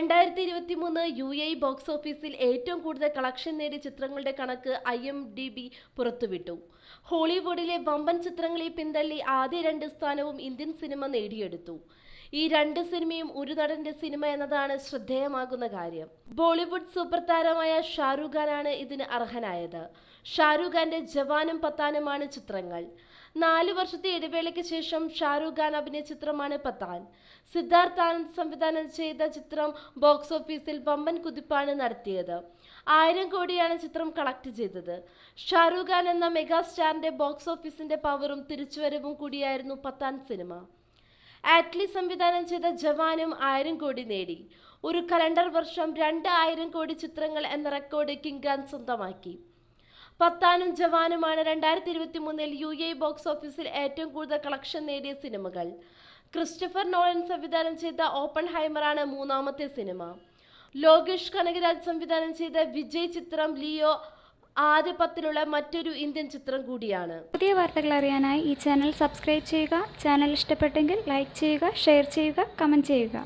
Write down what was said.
രണ്ടായിരത്തി ഇരുപത്തി മൂന്ന് യു എ ബോക്സ് ഓഫീസിൽ ഏറ്റവും കൂടുതൽ കളക്ഷൻ നേടിയ ചിത്രങ്ങളുടെ കണക്ക് ഐ എം ഡി ബി പുറത്തുവിട്ടു. ഹോളിവുഡിലെ വമ്പൻ ചിത്രങ്ങളെ പിന്തള്ളി ആദ്യ രണ്ട് സ്ഥാനവും ഇന്ത്യൻ സിനിമ നേടിയെടുത്തു. ഈ രണ്ട് സിനിമയും ഒരു നടന്റെ സിനിമ എന്നതാണ് ശ്രദ്ധേയമാകുന്ന കാര്യം. ബോളിവുഡ് സൂപ്പർ താരമായ ഷാരൂഖ് ഖാനാണ് ഇതിന് അർഹനായത്. ഷാരൂഖ് ഖാന്റെ ജവാനും പത്താനുമാണ് ചിത്രങ്ങൾ. നാല് വർഷത്തെ ഇടവേളയ്ക്ക് ശേഷം ഷാരൂഖ് ഖാൻ അഭിനയ ചിത്രമാണ് പത്താൻ. സിദ്ധാർത്ഥ് ആനന്ദ് സംവിധാനം ചെയ്ത ചിത്രം ബോക്സ് ഓഫീസിൽ വമ്പൻ കുതിപ്പാണ് നടത്തിയത്. ആയിരം കോടിയാണ് ചിത്രം കളക്ട് ചെയ്തത്. ഷാറൂഖ് ഖാൻ എന്ന മെഗാസ്റ്റാറിന്റെ ബോക്സ് ഓഫീസിന്റെ പവറും തിരിച്ചുവരവും കൂടിയായിരുന്നു പത്താൻ സിനിമ ആറ്റ്ലി സംവിധാനം ചെയ്ത ജവാനും ആയിരം കോടി നേടി. ഒരു കലണ്ടർ വർഷം രണ്ട് ആയിരം കോടി ചിത്രങ്ങൾ എന്ന റെക്കോർഡ് കിങ് ഖാൻ സ്വന്തമാക്കി. പത്താനും ജവാനുമാണ് രണ്ടായിരത്തി ഇരുപത്തി മൂന്നിൽ യു എ ബോക്സ് ഓഫീസിൽ ഏറ്റവും കൂടുതൽ കളക്ഷൻ നേടിയ സിനിമകൾ. ക്രിസ്റ്റഫർ നോളൻ സംവിധാനം ചെയ്ത ഓപ്പൺ ഹൈമറാണ് മൂന്നാമത്തെ സിനിമ. ലോകേഷ് കനകരാജ് സംവിധാനം ചെയ്ത വിജയ് ചിത്രം ലിയോ ആദ്യ പത്തിലുള്ള മറ്റൊരു ഇന്ത്യൻ ചിത്രം കൂടിയാണ്. പുതിയ വാർത്തകൾ അറിയാനായി ഈ ചാനൽ സബ്സ്ക്രൈബ് ചെയ്യുക ചാനൽ ഇഷ്ടപ്പെട്ടെങ്കിൽ ലൈക്ക് ചെയ്യുക ഷെയർ ചെയ്യുക കമന്റ് ചെയ്യുക.